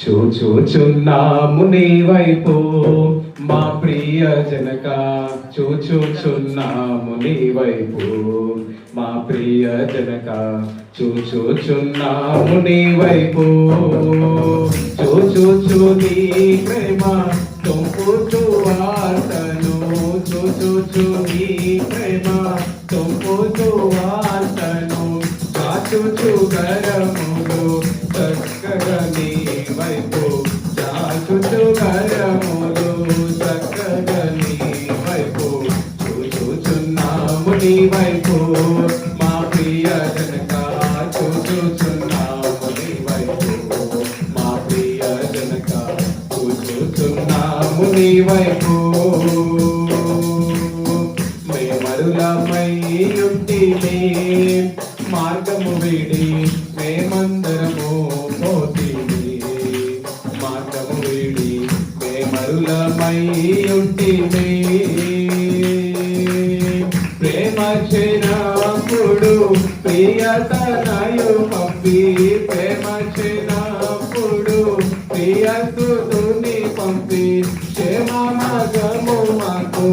చూచుచున్నాము నీ వైపు మా ప్రియ జనక. చూచుచున్నాము నీ వైపు మా ప్రియ జనక. చూచుచున్నాము నీ వైపు చూచుచు నీ ప్రేమ తొంపుచు వార్తను. చూచుచు నీ ప్రేమ తొంపుచు వార్తను. మేమరులమై ప్రేమ చిన్నప్పుడు ప్రియతనయు పంపి. ప్రేమ చిన్నప్పుడు ప్రియస్తుని పంపి. క్షేమ మార్గము మాకు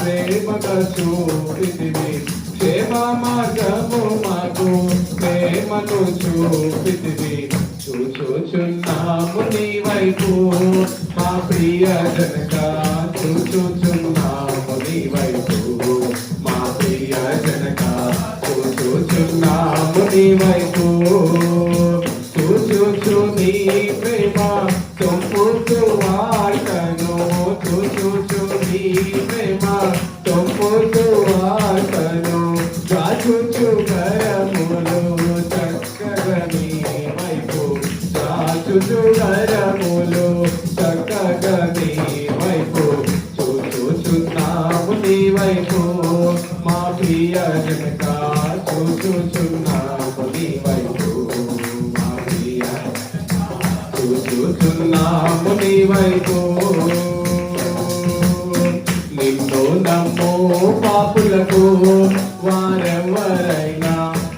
ప్రేమ చూపితివి క్షేమ మార్గము మాకు ప్రేమను చూపితివి చూచుచున్నాము నీ వైపు. మా ప్రియ జనక చూచుచున్నాము నీ వైపు. మా ప్రియ జనక చూచుచున్నాము నీ వైపు. చూచుచు నీ ప్రేమ తొంపుచు వార్తను. చూచుచు నీ ప్రేమ తొంపుచు వార్తను. చాచుచు కరములు చక్కగా చాచుచు కరములు చక్కగా నీ వైపు చూచుచున్నాము నీ వైపు. మా ప్రియ జనక చూచుచున్నాము నీ వైపు. మా ప్రియ చూచుచున్నాము నీ వైపు. నిన్ను నమ్ము పాపులకు వారెవరైనా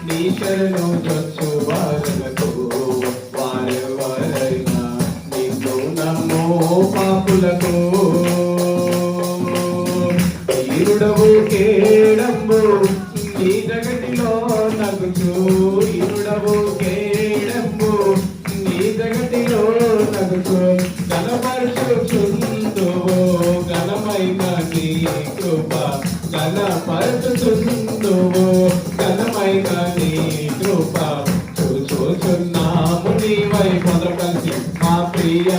నీ శరణు చొచ్చు వారు పాపులకు ఈరుడవు కేడంబు ఈ జగతిలో నగుచు. ఈరుడవు కేడంబు ఈ జగతిలో నగుచు. గణపరచుచుందువో ఘనమైన నీ కృప. గణపరచుచుందువో ఘనమైన నీ కృప. చూచుచున్నాము నీ వైపు అందరం కలిసి మా ప్రియ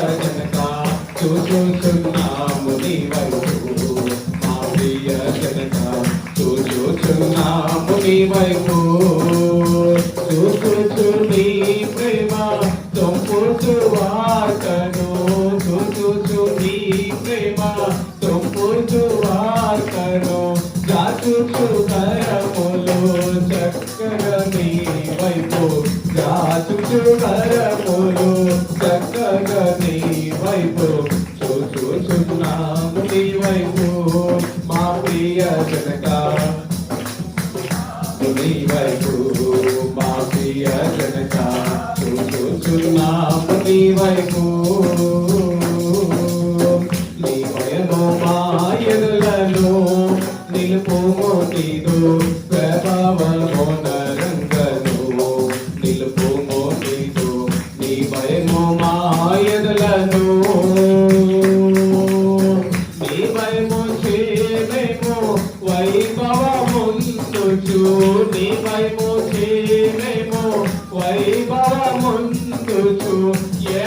జాచుచు కరములు చక్కగా నీ వైపు జాచుచు కరములు చక్కగా నీ వైపు చూచుచున్నాము నీ వైపు మా ప్రియ జనక. నీ వైపు మా ప్రియ జనక. చూచుచున్నాము నీ వైపు. వైభవముందుచు ఏ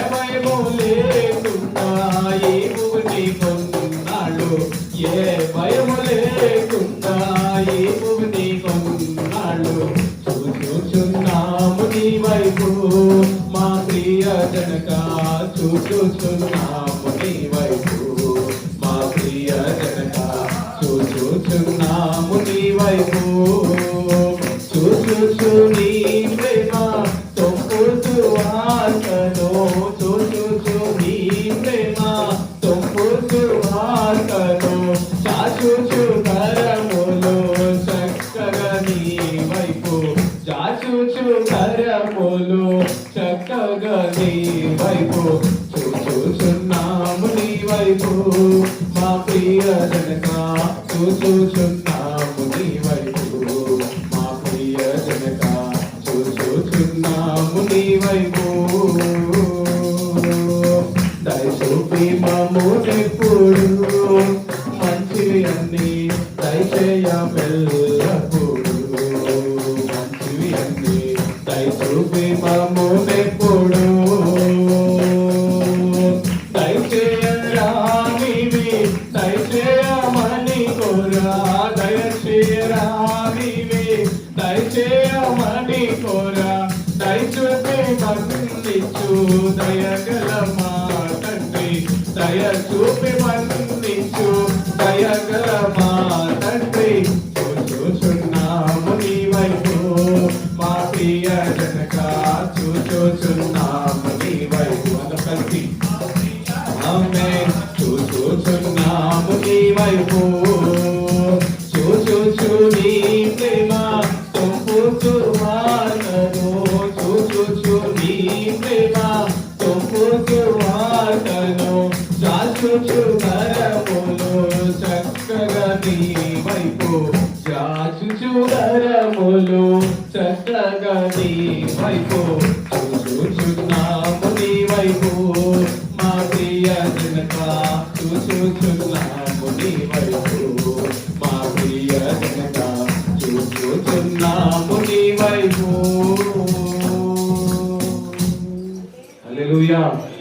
లేకుండా ఏ కొన్నాడు ఏ భయము లేకుండా ఏ కొన్నాడు చూచుచున్నాము నీ వైపు. మా ప్రియ జనక చూచుచున్నాము నీ వైపు. మా ప్రియ జనక చూచుచున్నాము జనక చూచూచున్నాము నీ వైపు. మా ప్రియ జనక చూచూచున్నాము నీ మంచి అన్ని దయచేయ మెల్లు మన్నించు దయగల మా తండ్రి దయ చూపి మందించు దయగల మా నీ వైపు చూడరములు చక్కగా నీ వైపు చూచుచున్నాము నీ వైపు మా ప్రియ జనక చూచుచున్నాము నీ వైపు మా ప్రియ జనక చూచుచున్నాము నీ వైపు Hallelujah.